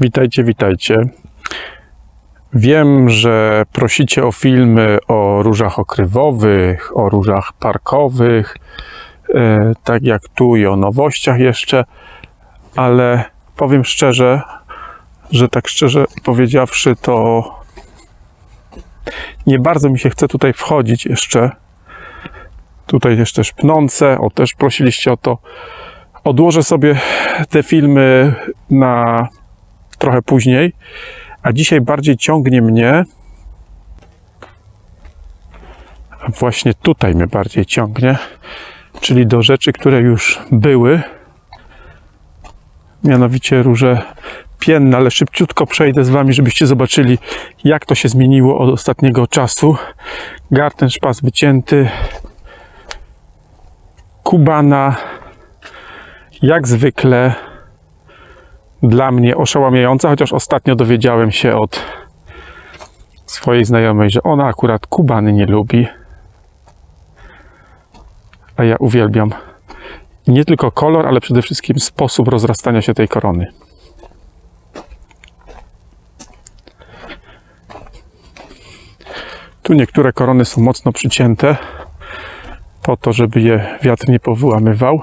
Witajcie, witajcie. Wiem, że prosicie o filmy o różach okrywowych, o różach parkowych, e, tak jak tu i o nowościach jeszcze, ale powiem szczerze, że tak szczerze powiedziawszy, to nie bardzo mi się chce tutaj wchodzić jeszcze. Tutaj jest też pnące, o też prosiliście o to. Odłożę sobie te filmy na trochę później, a dzisiaj bardziej ciągnie mnie. Właśnie tutaj mnie bardziej ciągnie, czyli do rzeczy, które już były. Mianowicie róże pienne, ale szybciutko przejdę z Wami, żebyście zobaczyli, jak to się zmieniło od ostatniego czasu. Garten szpas wycięty, kubana, jak zwykle dla mnie oszałamiająca, chociaż ostatnio dowiedziałem się od swojej znajomej, że ona akurat kubany nie lubi. A ja uwielbiam nie tylko kolor, ale przede wszystkim sposób rozrastania się tej korony. Tu niektóre korony są mocno przycięte, po to, żeby je wiatr nie powyłamywał.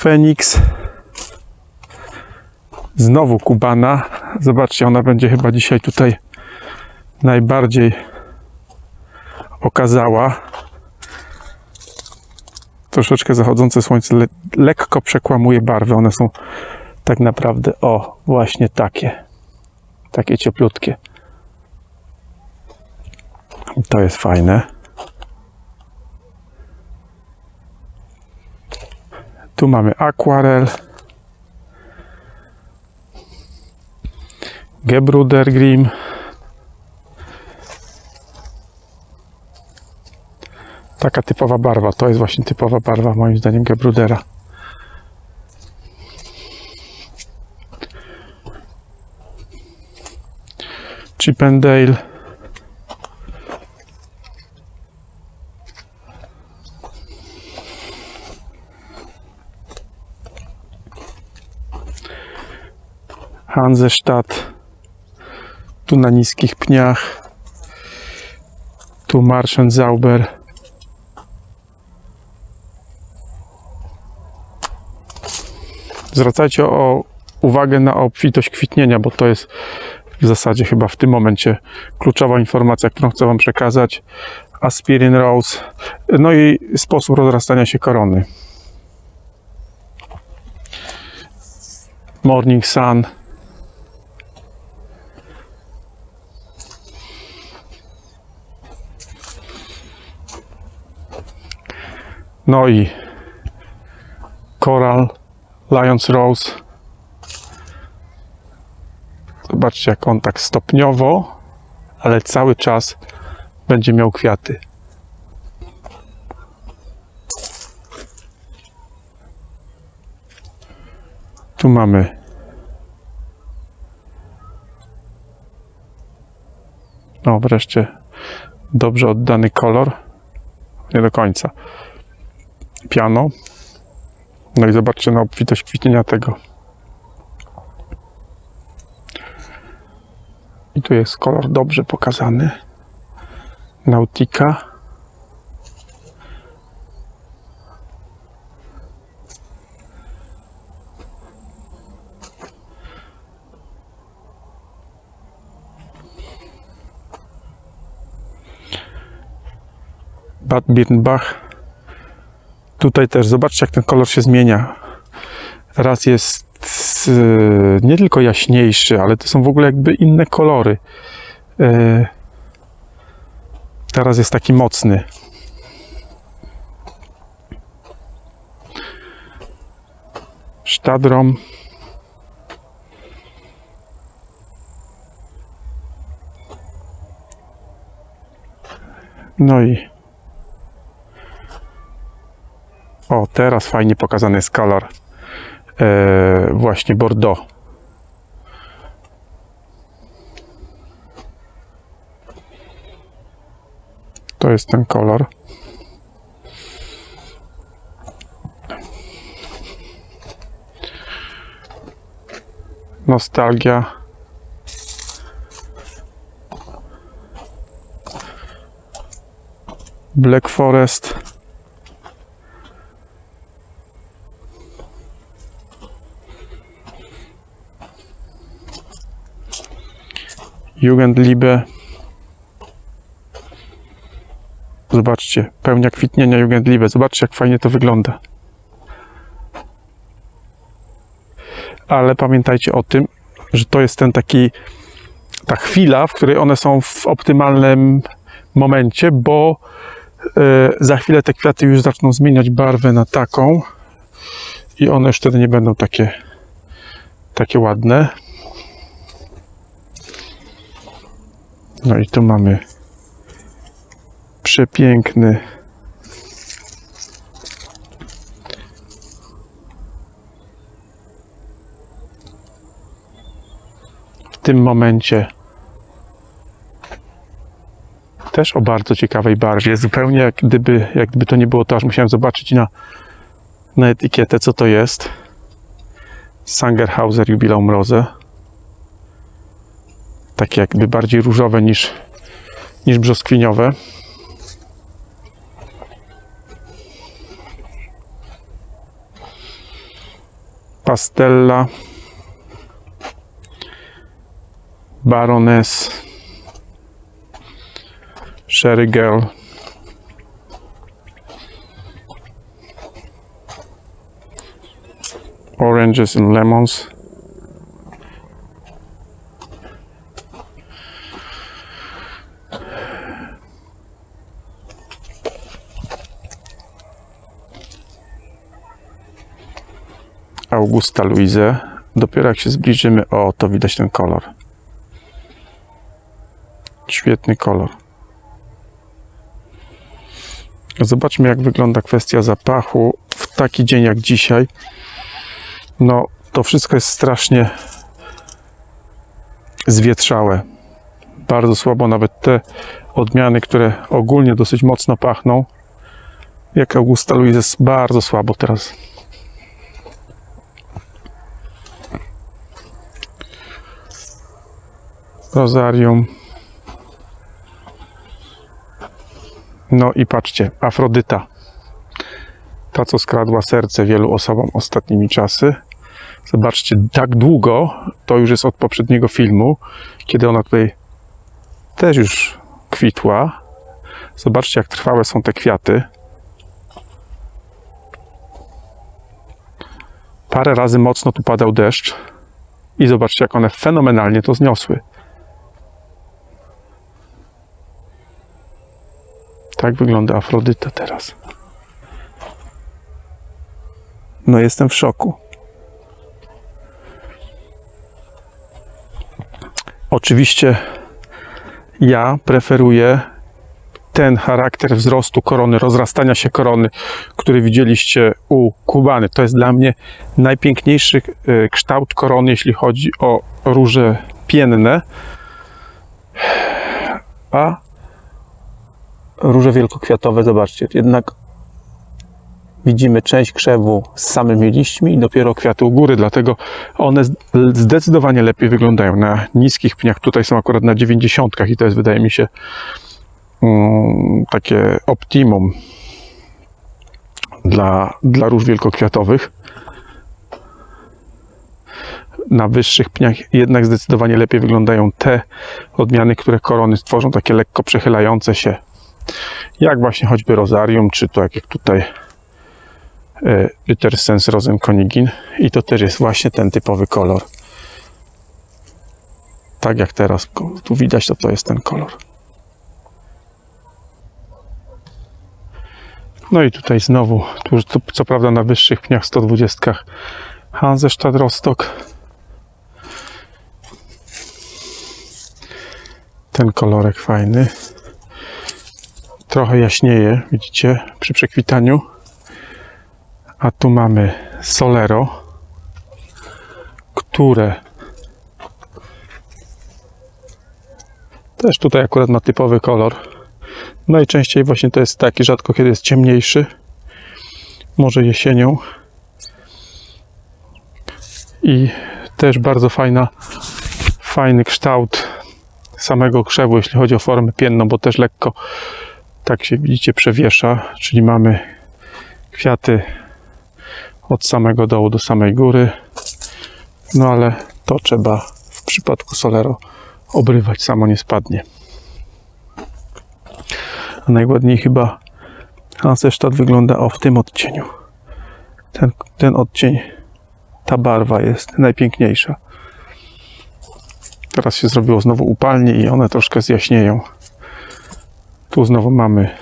Feniks. Znowu Kubana. Zobaczcie, ona będzie chyba dzisiaj tutaj najbardziej okazała. Troszeczkę zachodzące słońce le lekko przekłamuje barwy. One są tak naprawdę, o, właśnie takie. Takie cieplutkie. To jest fajne. Tu mamy akwarel. Gebruder Grim. Taka typowa barwa. To jest właśnie typowa barwa moim zdaniem Gebrudera. Chippendale. Hansestadt. Tu na niskich pniach. Tu Marschenzauber. Zwracajcie o uwagę na obfitość kwitnienia, bo to jest w zasadzie chyba w tym momencie kluczowa informacja, którą chcę Wam przekazać. Aspirin Rose, no i sposób rozrastania się korony. Morning Sun. No i Coral, Lions Rose. Zobaczcie, jak on tak stopniowo, ale cały czas będzie miał kwiaty. Tu mamy no wreszcie dobrze oddany kolor. Nie do końca. Piano. No i zobaczcie na obfitość kwitnienia tego. I tu jest kolor dobrze pokazany. Nautica. Bad Birnbach. Tutaj też zobaczcie, jak ten kolor się zmienia. Teraz jest y, nie tylko jaśniejszy, ale to są w ogóle jakby inne kolory. Y, Teraz jest taki mocny. Sztadrom. No i O, teraz fajnie pokazany jest kolor. Yy, właśnie Bordeaux. To jest ten kolor. Nostalgia. Black Forest. Jugendliebe. Zobaczcie, pełnia kwitnienia Jugendliebe. Zobaczcie, jak fajnie to wygląda. Ale pamiętajcie o tym, że to jest ten taki, ta chwila, w której one są w optymalnym momencie, bo e, za chwilę te kwiaty już zaczną zmieniać barwę na taką i one już wtedy nie będą takie, takie ładne. No i tu mamy przepiękny w tym momencie też o bardzo ciekawej barwie, zupełnie jak gdyby, jak gdyby to nie było to, aż musiałem zobaczyć na, na etykietę, co to jest. Sangerhauser Jubileum Rose. Takie jakby bardziej różowe niż, niż brzoskwiniowe. Pastella. Baroness. Sherry Girl. Oranges and lemons. Augusta Louise. Dopiero jak się zbliżymy, o, to widać ten kolor. Świetny kolor. Zobaczmy, jak wygląda kwestia zapachu w taki dzień jak dzisiaj. No, to wszystko jest strasznie zwietrzałe. Bardzo słabo, nawet te odmiany, które ogólnie dosyć mocno pachną, jak Augusta Louise, jest bardzo słabo teraz. Rozarium. No i patrzcie, Afrodyta. Ta, co skradła serce wielu osobom ostatnimi czasy. Zobaczcie, tak długo, to już jest od poprzedniego filmu, kiedy ona tutaj też już kwitła. Zobaczcie, jak trwałe są te kwiaty. Parę razy mocno tu padał deszcz i zobaczcie, jak one fenomenalnie to zniosły. Tak wygląda Afrodyta teraz. No jestem w szoku. Oczywiście ja preferuję ten charakter wzrostu korony, rozrastania się korony, który widzieliście u Kubany. To jest dla mnie najpiękniejszy e, kształt korony, jeśli chodzi o róże pienne. A róże wielkokwiatowe, zobaczcie, jednak widzimy część krzewu z samymi liśćmi i dopiero kwiaty u góry, dlatego one zdecydowanie lepiej wyglądają na niskich pniach. Tutaj są akurat na 90 i to jest, wydaje mi się, mm, takie optimum dla, dla róż wielkokwiatowych. Na wyższych pniach jednak zdecydowanie lepiej wyglądają te odmiany, które korony stworzą, takie lekko przechylające się jak właśnie choćby rozarium, czy to jak, tutaj e, Yttersens Rosenkonigin i to też jest właśnie ten typowy kolor. Tak jak teraz tu widać, to to jest ten kolor. No i tutaj znowu, tu co, co prawda na wyższych pniach 120 Hansestadt Rostock. Ten kolorek fajny trochę jaśnieje, widzicie, przy przekwitaniu. A tu mamy Solero, które też tutaj akurat ma typowy kolor. Najczęściej właśnie to jest taki, rzadko kiedy jest ciemniejszy. Może jesienią. I Też bardzo fajna, fajny kształt samego krzewu, jeśli chodzi o formę pienną, bo też lekko tak się widzicie przewiesza, czyli mamy kwiaty od samego dołu do samej góry. No ale to trzeba w przypadku Solero obrywać, samo nie spadnie. A najładniej chyba Hansestadt wygląda o w tym odcieniu. Ten, ten odcień, ta barwa jest najpiękniejsza. Teraz się zrobiło znowu upalnie i one troszkę zjaśnieją. Tu znowu mamy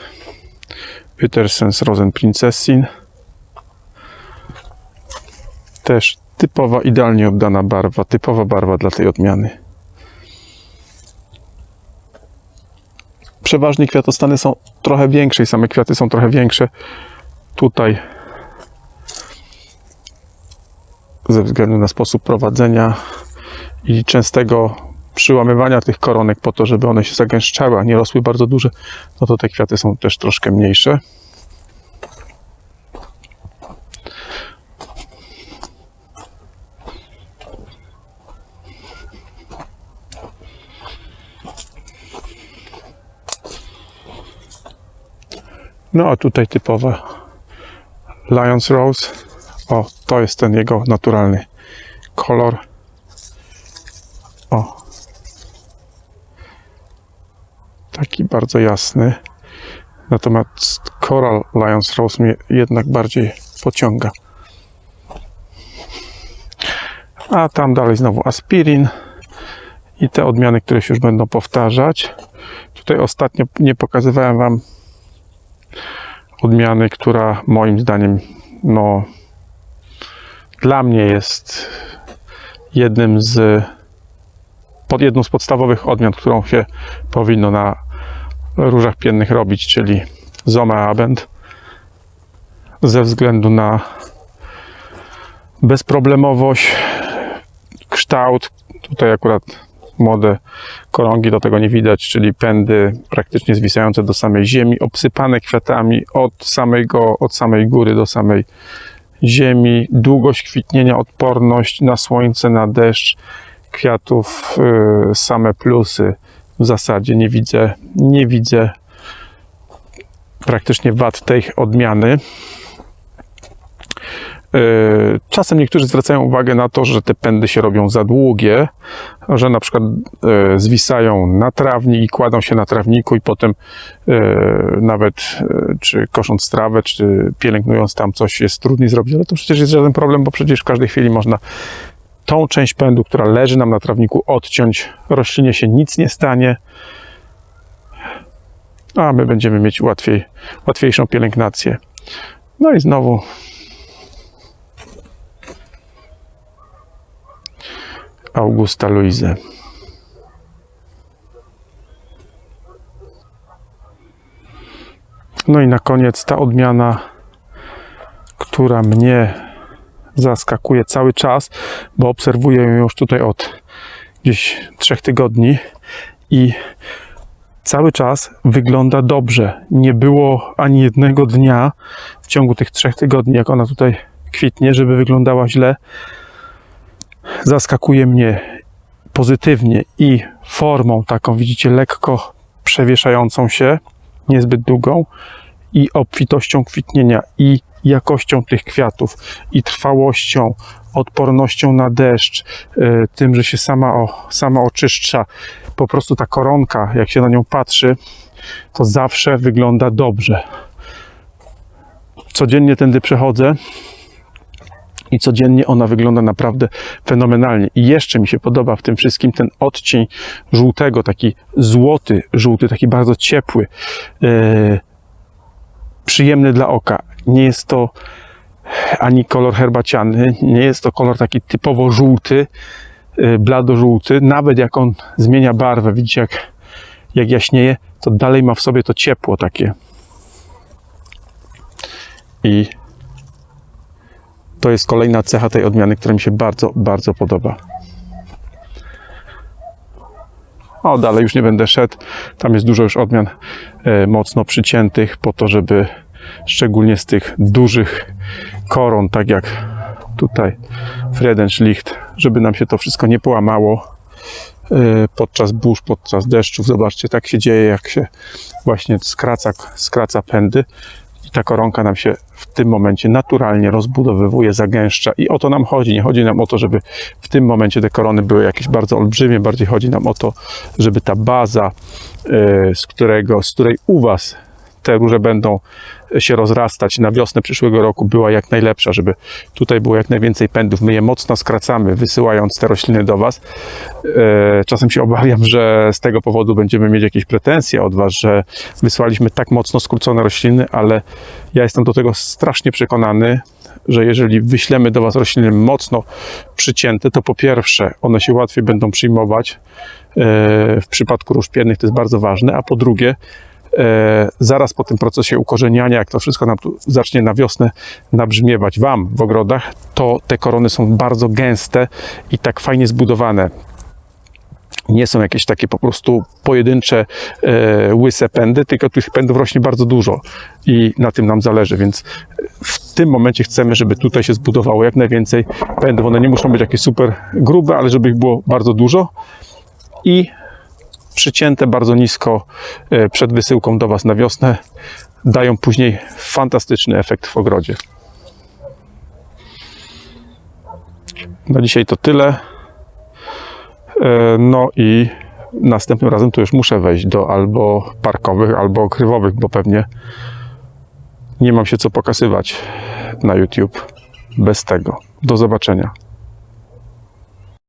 Utersens Rosenprinzessin. Też typowa, idealnie oddana barwa, typowa barwa dla tej odmiany. Przeważnie kwiatostany są trochę większe i same kwiaty są trochę większe. Tutaj ze względu na sposób prowadzenia i częstego przyłamywania tych koronek po to, żeby one się zagęszczały, a nie rosły bardzo duże, no to te kwiaty są też troszkę mniejsze. No a tutaj typowa Lions Rose. O, to jest ten jego naturalny kolor. O. Taki bardzo jasny. Natomiast Coral Lions Rose mnie jednak bardziej pociąga. A tam dalej znowu aspirin i te odmiany, które się już będą powtarzać. Tutaj ostatnio nie pokazywałem Wam odmiany, która moim zdaniem, no, dla mnie jest jednym z, pod jedną z podstawowych odmian, którą się powinno na różach piennych robić, czyli Zoma Abend. Ze względu na bezproblemowość, kształt, tutaj akurat młode korągi, do tego nie widać, czyli pędy praktycznie zwisające do samej ziemi, obsypane kwiatami od, samego, od samej góry do samej ziemi, długość kwitnienia, odporność na słońce, na deszcz kwiatów, yy, same plusy. W zasadzie nie widzę, nie widzę praktycznie wad tej odmiany. Yy, Czasem niektórzy zwracają uwagę na to, że te pędy się robią za długie, że na przykład yy, zwisają na trawnik i kładą się na trawniku i potem yy, nawet czy kosząc trawę, czy pielęgnując tam coś jest trudniej zrobić, ale to przecież jest żaden problem, bo przecież w każdej chwili można tą część pędu, która leży nam na trawniku odciąć, roślinie się nic nie stanie, a my będziemy mieć łatwiej, łatwiejszą pielęgnację. No i znowu Augusta Luizę. No i na koniec ta odmiana, która mnie zaskakuje cały czas, bo obserwuję ją już tutaj od gdzieś trzech tygodni i cały czas wygląda dobrze. Nie było ani jednego dnia w ciągu tych trzech tygodni, jak ona tutaj kwitnie, żeby wyglądała źle zaskakuje mnie pozytywnie i formą taką, widzicie, lekko przewieszającą się, niezbyt długą, i obfitością kwitnienia, i jakością tych kwiatów, i trwałością, odpornością na deszcz, y, tym, że się sama, o, sama oczyszcza. Po prostu ta koronka, jak się na nią patrzy, to zawsze wygląda dobrze. Codziennie tędy przechodzę i codziennie ona wygląda naprawdę fenomenalnie. I jeszcze mi się podoba w tym wszystkim ten odcień żółtego, taki złoty, żółty, taki bardzo ciepły, yy, przyjemny dla oka. Nie jest to ani kolor herbaciany, nie jest to kolor taki typowo żółty, yy, blado-żółty. Nawet jak on zmienia barwę, widzicie jak, jak jaśnieje, to dalej ma w sobie to ciepło takie. I to jest kolejna cecha tej odmiany, która mi się bardzo, bardzo podoba. O, dalej już nie będę szedł. Tam jest dużo już odmian e, mocno przyciętych, po to, żeby szczególnie z tych dużych koron, tak jak tutaj Fredenschlicht, żeby nam się to wszystko nie połamało e, podczas burz, podczas deszczów. Zobaczcie, tak się dzieje, jak się właśnie skraca, skraca pędy i ta koronka nam się w tym momencie naturalnie rozbudowywuje, zagęszcza i o to nam chodzi. Nie chodzi nam o to, żeby w tym momencie te korony były jakieś bardzo olbrzymie, bardziej chodzi nam o to, żeby ta baza, e, z, którego, z której u Was te róże będą się rozrastać na wiosnę przyszłego roku była jak najlepsza, żeby tutaj było jak najwięcej pędów. My je mocno skracamy, wysyłając te rośliny do Was. E, Czasem się obawiam, że z tego powodu będziemy mieć jakieś pretensje od Was, że wysłaliśmy tak mocno skrócone rośliny, ale ja jestem do tego strasznie przekonany, że jeżeli wyślemy do Was rośliny mocno przycięte, to po pierwsze one się łatwiej będą przyjmować. E, W przypadku róż piernych to jest bardzo ważne, a po drugie zaraz po tym procesie ukorzeniania, jak to wszystko nam tu zacznie na wiosnę nabrzmiewać Wam w ogrodach, to te korony są bardzo gęste i tak fajnie zbudowane. Nie są jakieś takie po prostu pojedyncze, e, łyse pędy, tylko tych pędów rośnie bardzo dużo i na tym nam zależy, więc w tym momencie chcemy, żeby tutaj się zbudowało jak najwięcej pędów. One nie muszą być jakieś super grube, ale żeby ich było bardzo dużo i przycięte bardzo nisko e, przed wysyłką do Was na wiosnę dają później fantastyczny efekt w ogrodzie. Na dzisiaj to tyle. E, No i następnym razem to już muszę wejść do albo parkowych, albo okrywowych, bo pewnie nie mam się co pokazywać na YouTube bez tego. Do zobaczenia.